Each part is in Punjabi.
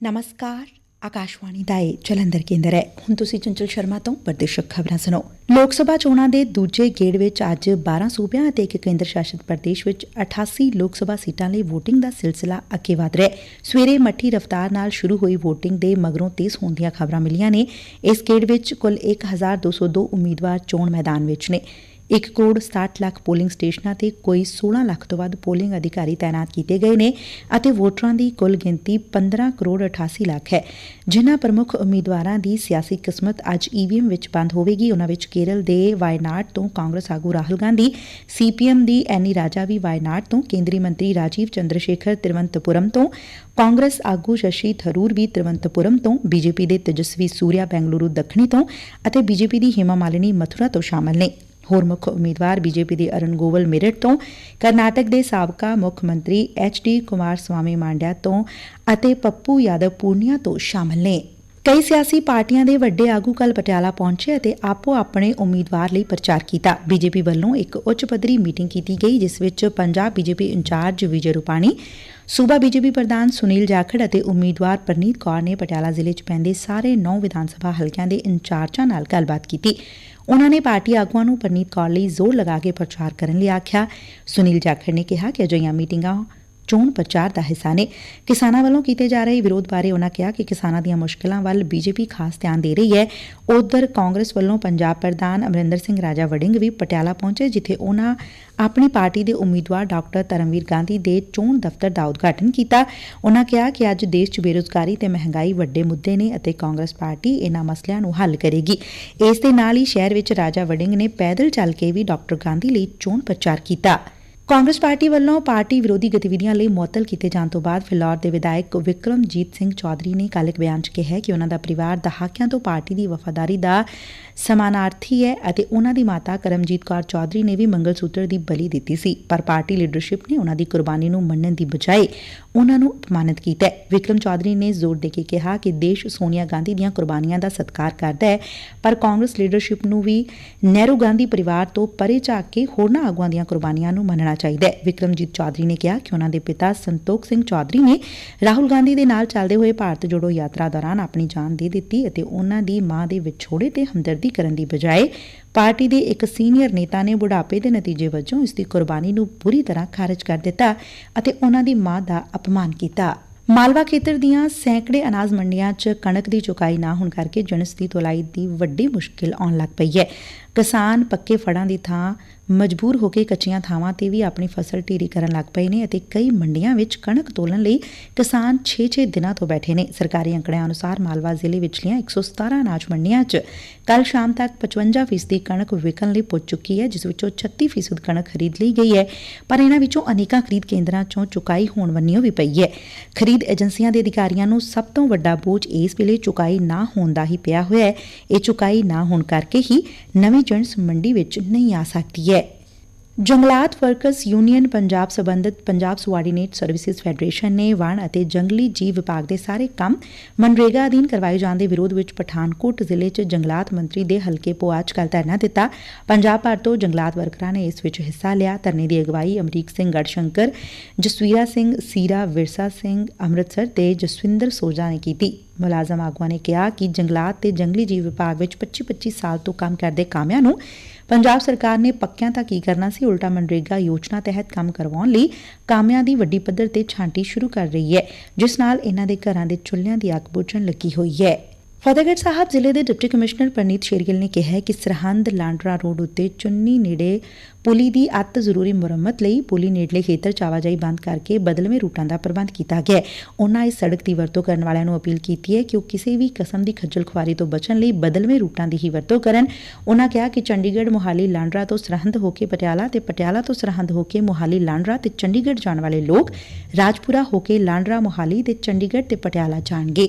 ਨਮਸਕਾਰ ਆਕਾਸ਼ਵਾਣੀ ਦਾ ਇਹ ਜਲੰਧਰ ਕੇਂਦਰ ਹੈ ਹੁਣ ਤੁਸੀਂ ਚੰਚਲ ਸ਼ਰਮਾ ਤੋਂ ਪ੍ਰਦੇਸ਼ਕ ਖਬਰਾਂ ਸੁਣੋ ਲੋਕ ਸਭਾ ਚੋਣਾਂ ਦੇ ਦੂਜੇ ਗੇੜ ਵਿੱਚ ਅੱਜ 12 ਸੂਬਿਆਂ ਅਤੇ ਇੱਕ ਕੇਂਦਰ ਸ਼ਾਸਿਤ ਪ੍ਰਦੇਸ਼ ਵਿੱਚ 88 ਲੋਕ ਸਭਾ ਸੀਟਾਂ ਲਈ VOTING ਦਾ ਸਿਲਸਿਲਾ ਅੱਗੇ ਵਧ ਰਿਹਾ ਹੈ ਸਵੇਰੇ ਮੱਠੀ ਰਫ਼ਤਾਰ ਨਾਲ ਸ਼ੁਰੂ ਹੋਈ VOTING ਦੇ ਮਗਰੋਂ ਤੇਜ਼ ਹੋਣ ਦੀਆਂ ਖਬਰਾਂ ਮਿਲੀਆਂ ਨੇ ਇਸ ਗੇੜ ਵਿੱਚ ਕੁੱਲ 1202 ਉਮੀਦਵਾਰ ਚੋਣ ਮੈਦਾਨ ਵਿੱਚ ਨੇ 1 ਕਰੋੜ 67 ਲੱਖ ਪੋਲਿੰਗ ਸਟੇਸ਼ਨਾਂ ਤੇ ਕੋਈ 16 ਲੱਖ ਤੋਂ ਵੱਧ ਪੋਲਿੰਗ ਅਧਿਕਾਰੀ ਤਾਇਨਾਤ ਕੀਤੇ ਗਏ ਨੇ ਅਤੇ ਵੋਟਰਾਂ ਦੀ ਕੁੱਲ ਗਿਣਤੀ 15 ਕਰੋੜ 88 ਲੱਖ ਹੈ। ਜਿਨ੍ਹਾਂ ਪ੍ਰਮੁੱਖ ਉਮੀਦਵਾਰਾਂ ਦੀ ਸਿਆਸੀ ਕਿਸਮਤ ਅੱਜ ਈਵੀਐਮ ਵਿੱਚ ਬੰਦ ਹੋਵੇਗੀ, ਉਹਨਾਂ ਵਿੱਚ ਕੇਰਲ ਦੇ ਵਾਇਨਾਡ ਤੋਂ ਕਾਂਗਰਸ ਆਗੂ ਰਾਹੁਲ ਗਾਂਧੀ ਸੀਪੀਐਮ ਦੀ ਐਨੀ ਰਾਜਾ ਵੀ ਵਾਇਨਾਡ ਤੋਂ, ਕੇਂਦਰੀ ਮੰਤਰੀ ਰਾਜੀਵ ਚੰਦਰਸ਼ੇਖਰ ਤਿਰਵੰਤਪੁਰਮ ਤੋਂ, ਕਾਂਗਰਸ ਆਗੂ ਸ਼ਸ਼ੀ ਥਰੂਰ ਵੀ ਤਿਰਵੰਤਪੁਰਮ ਤੋਂ ਬੀਜੇਪੀ ਦੇ ਤੇਜਸਵੀ ਸੂਰਿਆ ਬੈਂਗਲੁਰੂ ਦੱਖਣੀ ਤੋਂ ਅਤੇ ਬੀਜੇਪੀ ਦੀ ਹਿਮਾ ਮਾਲਿਨੀ ਮਥੁਰਾ ਤੋਂ ਸ਼ਾਮਲ ਨੇ। ਹੋਰ ਮੁੱਖ ਉਮੀਦਵਾਰ ਬੀਜੇਪੀ ਦੇ ਅਰਨ ਗੋਵਲ ਮੇਰਠ ਤੋਂ, ਕਰਨਾਟਕ ਦੇ ਸਾਬਕਾ ਮੁੱਖ ਮੰਤਰੀ H D Kumaraswamy Mandya ਤੋਂ ਅਤੇ ਪੱਪੂ ਯਾਦਵ ਪੂਰਨੀਆ ਤੋਂ ਸ਼ਾਮਲ ਨੇ। ਕਈ ਸਿਆਸੀ ਪਾਰਟੀਆਂ ਦੇ ਵੱਡੇ ਆਗੂ ਕੱਲ ਪਟਿਆਲਾ ਪਹੁੰਚੇ ਅਤੇ ਆਪੋ ਆਪਣੇ ਉਮੀਦਵਾਰ ਲਈ ਪ੍ਰਚਾਰ ਕੀਤਾ। ਬੀਜੇਪੀ ਵੱਲੋਂ ਇੱਕ ਉੱਚ ਪੱਧਰੀ ਮੀਟਿੰਗ ਕੀਤੀ ਗਈ, ਜਿਸ ਵਿੱਚ ਪੰਜਾਬ ਬੀਜੇਪੀ ਇੰਚਾਰਜ ਵਿਜੇ ਰੂਪਾਣੀ, ਸੂਬਾ ਬੀਜੇਪੀ ਪ੍ਰਧਾਨ ਸੁਨੀਲ ਜਾਖੜ ਅਤੇ ਉਮੀਦਵਾਰ ਪ੍ਰਨੀਤ ਕੌਰ ਨੇ ਪਟਿਆਲਾ ਜ਼ਿਲ੍ਹੇ 'ਚ ਪੈਂਦੇ ਸਾਰੇ 9 ਵਿਧਾਨ ਸਭਾ ਹਲਕਿਆਂ ਦੇ ਇੰਚਾਰਜਾਂ ਨਾਲ ਗੱਲਬਾਤ ਕੀਤੀ। ਉਨੂਾ ਨੇ ਪਾਰਟੀ ਆਗੁਆਂ ਨੂੰ ਪਰਨੀਤ ਕੌਰ ਲਈ ਜ਼ੋਰ ਲਗਾ ਕੇ ਪ੍ਰਚਾਰ ਕਰਨ ਲਈ ਆਖਿਆ। ਸੁਨੀਲ ਜਾਖੜ ਨੇ ਕਿਹਾ ਕਿ ਅਜਿਹੀਆਂ ਮੀਟਿੰਗਾਂ ਚੋਣ ਪ੍ਰਚਾਰ ਦਾ ਹਿੱਸਾ ਨੇ। ਕਿਸਾਨਾਂ ਵੱਲੋਂ ਕੀਤੇ ਜਾ ਰਹੇ ਵਿਰੋਧ ਬਾਰੇ ਉਨ੍ਹਾਂ ਕਿਹਾ ਕਿ ਕਿਸਾਨਾਂ ਦੀਆਂ ਮੁਸ਼ਕਲਾਂ ਵੱਲ ਬੀਜੇਪੀ ਖਾਸ ਧਿਆਨ ਦੇ ਰਹੀ ਹੈ। ਉਧਰ ਕਾਂਗਰਸ ਵੱਲੋਂ ਪੰਜਾਬ ਪ੍ਰਧਾਨ ਅਮਰਿੰਦਰ ਸਿੰਘ ਰਾਜਾ ਵੜਿੰਗ ਵੀ ਪਟਿਆਲਾ ਪਹੁੰਚੇ, ਜਿੱਥੇ ਉਨ੍ਹਾਂ ਆਪਣੀ ਪਾਰਟੀ ਦੇ ਉਮੀਦਵਾਰ ਡਾਕਟਰ ਧਰਮਵੀਰ ਗਾਂਧੀ ਦੇ ਚੋਣ ਦਫ਼ਤਰ ਦਾ ਉਦਘਾਟਨ ਕੀਤਾ। ਉਨ੍ਹਾਂ ਕਿਹਾ ਕਿ ਅੱਜ ਦੇਸ਼ 'ਚ ਬੇਰੁਜ਼ਗਾਰੀ ਤੇ ਮਹਿੰਗਾਈ ਵੱਡੇ ਮੁੱਦੇ ਨੇ ਅਤੇ ਕਾਂਗਰਸ ਪਾਰਟੀ ਇਹਨਾਂ ਮਸਲਿਆਂ ਨੂੰ ਹੱਲ ਕਰੇਗੀ। ਇਸ ਦੇ ਨਾਲ ਹੀ ਸ਼ਹਿਰ ਵਿੱਚ ਰਾਜਾ ਵੜਿੰਗ ਨੇ ਪੈਦਲ ਚੱਲ ਕੇ ਵੀ ਡਾਕਟਰ ਗਾਂਧੀ ਲਈ ਚੋਣ ਪ੍ਰਚਾਰ ਕੀਤਾ। ਕਾਂਗਰਸ ਪਾਰਟੀ ਵੱਲੋਂ ਪਾਰਟੀ ਵਿਰੋਧੀ ਗਤੀਵਿਧੀਆਂ ਲਈ ਮੁਅੱਤਲ ਕੀਤੇ ਜਾਣ ਤੋਂ ਬਾਅਦ ਫਿਲੌਰ ਦੇ ਵਿਧਾਇਕ ਵਿਕਰਮਜੀਤ ਸਿੰਘ ਚੌਧਰੀ ਨੇ ਕੱਲ ਇੱਕ ਬਿਆਨ 'ਚ ਕਿਹਾ ਕਿ ਉਹਨਾਂ ਦਾ ਪਰਿਵਾਰ ਦਹਾਕਿਆਂ ਤੋਂ ਪਾਰਟੀ ਦੀ ਵਫਾਦਾਰੀ ਦਾ ਸਮਾਨਾਰਥੀ ਹੈ ਅਤੇ ਉਹਨਾਂ ਦੀ ਮਾਤਾ ਕਰਮਜੀਤ ਕੌਰ ਚੌਧਰੀ ਨੇ ਵੀ ਮੰਗਲ ਸੂਤਰ ਦੀ ਬਲੀ ਦਿੱਤੀ ਸੀ। ਪਰ ਪਾਰਟੀ ਲੀਡਰਸ਼ਿਪ ਨੇ ਉਹਨਾਂ ਦੀ ਕੁਰਬਾਨੀ ਨੂੰ ਮੰਨਣ ਦੀ ਬਜਾਏ ਉਹਨਾਂ ਨੂੰ ਅਪਮਾਨਿਤ ਕੀਤਾ ਵਿਕਰਮ ਚੌਧਰੀ ਨੇ ਜ਼ੋਰ ਦੇ ਕੇ ਕਿਹਾ ਕਿ ਦੇਸ਼ ਸੋਨੀਆ ਗਾਂਧੀ ਦੀਆਂ ਕੁਰਬਾਨੀਆਂ ਦਾ ਸਤਿਕਾਰ ਕਰਦਾ ਹੈ, ਪਰ ਕਾਂਗਰਸ ਲੀਡਰਸ਼ਿਪ ਨੂੰ ਵੀ ਨਹਿਰੂ ਗਾਂਧੀ ਪਰਿਵਾਰ ਤੋਂ ਪਰੇ ਝਾਕ ਕੇ ਹੋਰਨਾਂ ਆਗੂਆਂ ਦੀਆਂ ਕੁਰਬਾਨੀਆਂ ਨੂੰ ਮੰਨਣਾ ਚਾਹੀਦਾ ਹੈ। ਵਿਕਰਮਜੀਤ ਚੌਧਰੀ ਨੇ ਕਿਹਾ ਕਿ ਉਹਨਾਂ ਦੇ ਪਿਤਾ ਸੰਤੋਖ ਸਿੰਘ ਚੌਧਰੀ ਨੇ ਰਾਹੁਲ ਗਾਂਧੀ ਦੇ ਨਾਲ ਚੱਲਦੇ ਹੋਏ ਭਾਰਤ ਜੋੜੋ ਯਾਤਰਾ ਦੌਰਾਨ ਆਪਣੀ ਜਾਨ ਦੇ ਦਿੱਤੀ ਅਤੇ ਉਹਨਾਂ ਦੀ ਮਾਂ ਦੇ ਵਿਛੋੜੇ ਤੇ ਹਮਦਰਦੀ ਕਰਨ ਦੀ ਬਜਾਏ ਪਾਰਟੀ ਦੇ ਇੱਕ ਸੀਨੀਅਰ ਨੇਤਾ ਨੇ ਬੁਢਾਪੇ ਦੇ ਨਤੀਜੇ ਵਜੋਂ ਇਸ ਦੀ ਕੁਰਬਾਨੀ ਨੂੰ ਪੂਰੀ ਤਰ੍ਹਾਂ ਖਾਰਜ ਕਰ ਦਿੱਤਾ ਅਤੇ ਉਹਨਾਂ ਦੀ ਮਾਂ ਦਾ ਅਪਮਾਨ ਕੀਤਾ। ਮਾਲਵਾ ਖੇਤਰ ਦੀਆਂ ਸੈਂਕੜੇ ਅਨਾਜ ਮੰਡੀਆਂ 'ਚ ਕਣਕ ਦੀ ਚੁਕਾਈ ਨਾ ਹੋਣ ਕਰਕੇ ਜਣਸ ਦੀ ਤੋਲਾਈ ਦੀ ਵੱਡੀ ਮੁਸ਼ਕਿਲ ਆਉਣ ਲੱਗ ਪਈ ਹੈ। ਕਿਸਾਨ ਪੱਕੇ ਫੜਾਂ ਦੀ ਥਾਂ ਮਜਬੂਰ ਹੋ ਕੇ ਕੱਚੀਆਂ ਥਾਵਾਂ ਤੇ ਵੀ ਆਪਣੀ ਫਸਲ ਢੇਰੀ ਕਰਨ ਲੱਗ ਪਏ ਨੇ ਅਤੇ ਕਈ ਮੰਡੀਆਂ ਵਿੱਚ ਕਣਕ ਤੋਲਣ ਲਈ ਕਿਸਾਨ 6-6 ਦਿਨਾਂ ਤੋਂ ਬੈਠੇ ਨੇ। ਸਰਕਾਰੀ ਅੰਕੜਿਆਂ ਅਨੁਸਾਰ ਮਾਲਵਾ ਜ਼ਿਲ੍ਹੇ ਵਿਚਲੀਆਂ 117 ਅਨਾਜ ਮੰਡੀਆਂ 'ਚ ਕੱਲ ਸ਼ਾਮ ਤੱਕ 55% ਕਣਕ ਵਿਕਣ ਲਈ ਪੁੱਜ ਚੁੱਕੀ ਹੈ, ਜਿਸ ਵਿੱਚੋਂ 36% ਕਣਕ ਖਰੀਦ ਲਈ ਗਈ ਹੈ। ਪਰ ਇਹਨਾਂ ਵਿੱਚੋਂ ਅਨੇਕਾਂ ਖਰੀਦ ਕੇਂਦਰਾਂ 'ਚੋਂ ਚੁਕਾਈ ਹੋਣ ਵੰਨਿਓ ਵੀ ਪਈ ਹੈ। ਖਰੀਦ ਏਜੰਸੀਆਂ ਦੇ ਅਧਿਕਾਰੀਆਂ ਨੂੰ ਸਭ ਤੋਂ ਵੱਡਾ ਬੋਝ ਇਸ ਵੇਲੇ ਚੁਕਾਈ ਨਾ ਹੋਣ ਦਾ ਹੀ ਪਿਆ ਹੋਇਆ ਹੈ। ਇਹ ਚੁਕਾਈ ਨਾ ਹੋਣ ਕਰਕੇ ਹੀ ਨਵੀਂ ਜਣਸ ਮੰਡੀ ਵਿੱਚ ਨਹੀਂ ਆ ਸਕਦੀ ਹੈ। ਜੰਗਲਾਤ ਵਰਕਰਸ ਯੂਨੀਅਨ ਪੰਜਾਬ ਸਬੰਧਤ ਪੰਜਾਬ ਸੁਆਰਡੀਨੇਟ ਸਰਵਿਸਿਜ਼ ਫੈਡਰੇਸ਼ਨ ਨੇ ਵਣ ਅਤੇ ਜੰਗਲੀ ਜੀਵ ਵਿਭਾਗ ਦੇ ਸਾਰੇ ਕੰਮ ਮਨਰੇਗਾ ਅਧੀਨ ਕਰਵਾਏ ਜਾਣ ਦੇ ਵਿਰੋਧ ਵਿੱਚ ਪਠਾਨਕੋਟ ਜ਼ਿਲ੍ਹੇ 'ਚ ਜੰਗਲਾਤ ਮੰਤਰੀ ਦੇ ਹਲਕੇ ਪੋਆਚ ਕੱਲ ਧਰਨਾ ਦਿੱਤਾ। ਪੰਜਾਬ ਭਰ ਤੋਂ ਜੰਗਲਾਤ ਵਰਕਰਾਂ ਨੇ ਇਸ ਵਿੱਚ ਹਿੱਸਾ ਲਿਆ। ਧਰਨੇ ਦੀ ਅਗਵਾਈ ਅਮਰੀਕ ਸਿੰਘ ਗੜਸ਼ੰਕਰ, ਜਸਵੀਰਾ ਸਿੰਘ ਸੀਰਾ, ਵਿਰਸਾ ਸਿੰਘ ਅੰਮ੍ਰਿਤਸਰ ਤੇ ਜਸਵਿੰਦਰ ਸੋਜਾ ਨੇ ਕੀਤੀ। ਮੁਲਾਜ਼ਮ ਆਗੂਆਂ ਨੇ ਕਿਹਾ ਕਿ ਜੰਗਲਾਤ ਤੇ ਜੰਗਲੀ ਜੀਵ ਵਿਭਾਗ ਵਿੱਚ 25-25 ਸਾਲ ਤੋਂ ਕੰਮ ਕਰਦੇ ਕਾਮਿਆਂ ਨੂੰ ਪੰਜਾਬ ਸਰਕਾਰ ਨੇ ਪੱਕਿਆਂ ਤਾਂ ਕੀ ਕਰਨਾ ਸੀ? ਉਲਟਾ ਮਨਰੇਗਾ ਯੋਜਨਾ ਤਹਿਤ ਕੰਮ ਕਰਵਾਉਣ ਲਈ ਕਾਮਿਆਂ ਦੀ ਵੱਡੀ ਪੱਧਰ ਤੇ ਛਾਂਟੀ ਸ਼ੁਰੂ ਕਰ ਰਹੀ ਹੈ, ਜਿਸ ਨਾਲ ਇਹਨਾਂ ਦੇ ਘਰਾਂ ਦੇ ਚੁੱਲ੍ਹਿਆਂ ਦੀ ਅੱਗ ਬੁਝਣ ਲੱਗੀ ਹੋਈ ਹੈ। ਫਤਿਹਗੜ੍ਹ ਸਾਹਿਬ ਜ਼ਿਲ੍ਹੇ ਦੇ ਡਿਪਟੀ ਕਮਿਸ਼ਨਰ ਪ੍ਰਨੀਤ ਸ਼ੇਰਗਿਲ ਨੇ ਕਿਹਾ ਕਿ ਸਰਹੰਦ ਲਾਂਡਰਾ ਰੋਡ ਉੱਤੇ ਚੁੰਨੀ ਨੇੜੇ ਪੁਲੀ ਦੀ ਅਤ ਜ਼ਰੂਰੀ ਮੁਰੰਮਤ ਲਈ ਪੁਲੀ ਨੇੜਲੇ ਖੇਤਰ ਚ ਆਵਾਜਾਈ ਬੰਦ ਕਰਕੇ ਬਦਲਵੇਂ ਰੂਟਾਂ ਦਾ ਪ੍ਰਬੰਧ ਕੀਤਾ ਗਿਆ ਹੈ। ਉਹਨਾਂ ਇਸ ਸੜਕ ਦੀ ਵਰਤੋਂ ਕਰਨ ਵਾਲਿਆਂ ਨੂੰ ਅਪੀਲ ਕੀਤੀ ਹੈ ਕਿ ਉਹ ਕਿਸੇ ਵੀ ਕਿਸਮ ਦੀ ਖੱਜਲ ਖੁਆਰੀ ਤੋਂ ਬਚਣ ਲਈ ਬਦਲਵੇਂ ਰੂਟਾਂ ਦੀ ਹੀ ਵਰਤੋਂ ਕਰਨ। ਉਹਨਾਂ ਕਿਹਾ ਕਿ ਚੰਡੀਗੜ੍ਹ, ਮੁਹਾਲੀ, ਲਾਂਡਰਾ ਤੋਂ ਸਰਹੰਦ ਹੋ ਕੇ ਪਟਿਆਲਾ ਤੇ ਪਟਿਆਲਾ ਤੋਂ ਸਰਹੰਦ ਹੋ ਕੇ ਮੋਹਾਲੀ, ਲਾਂਡਰਾ ਤੇ ਚੰਡੀਗੜ੍ਹ ਜਾਣ ਵਾਲੇ ਲੋਕ ਰਾਜਪੁਰਾ ਹੋ ਕੇ ਲਾਂਡਰਾ, ਮੋਹਾਲੀ ਤੇ ਚੰਡੀਗੜ੍ਹ ਤੇ ਪਟਿਆਲਾ ਜਾਣਗੇ।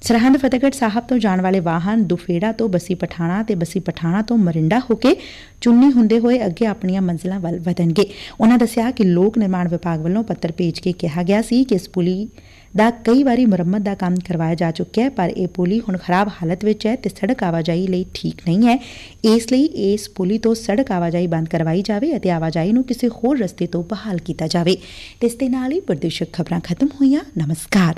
ਸਰਹੰਦ ਫਤਿਹਗੜ੍ਹ ਸਾਹਿਬ ਤੋਂ ਜਾਣ ਵਾਲੇ ਵਾਹਨ ਦੁਫੇੜਾ ਤੋਂ ਬੱਸੀ ਪਠਾਣਾ ਤੇ ਬੱਸੀ ਪਠਾਣਾ ਤੋਂ ਮਰਿੰਡਾ ਹੋ ਕੇ ਚੁੰਨੀ ਹੁੰਦੇ ਹੋਏ ਅੱਗੇ ਆਪਣੀਆਂ ਮੰਜ਼ਿਲਾਂ ਵੱਲ ਵਧਣਗੇ। ਉਹਨਾਂ ਦੱਸਿਆ ਕਿ ਲੋਕ ਨਿਰਮਾਣ ਵਿਭਾਗ ਵੱਲੋਂ ਪੱਤਰ ਭੇਜ ਕੇ ਕਿਹਾ ਗਿਆ ਸੀ ਕਿ ਇਸ ਪੁਲੀ ਦਾ ਕਈ ਵਾਰੀ ਮੁਰੰਮਤ ਦਾ ਕੰਮ ਕਰਵਾਇਆ ਜਾ ਚੁੱਕਿਆ ਹੈ, ਪਰ ਇਹ ਪੁਲੀ ਹੁਣ ਖਰਾਬ ਹਾਲਤ ਵਿੱਚ ਹੈ ਤੇ ਸੜਕ ਆਵਾਜਾਈ ਲਈ ਠੀਕ ਨਹੀਂ ਹੈ। ਇਸ ਲਈ ਇਸ ਪੁਲੀ ਤੋਂ ਸੜਕ ਆਵਾਜਾਈ ਬੰਦ ਕਰਵਾਈ ਜਾਵੇ ਅਤੇ ਆਵਾਜਾਈ ਨੂੰ ਕਿਸੇ ਹੋਰ ਰਸਤੇ ਤੋਂ ਬਹਾਲ ਕੀਤਾ ਜਾਵੇ। ਤੇ ਇਸ ਦੇ ਨਾਲ ਹੀ ਪ੍ਰਦੇਸ਼ਕ ਖਬਰਾਂ ਖਤਮ ਹੋਈਆਂ। ਨਮਸਕਾਰ।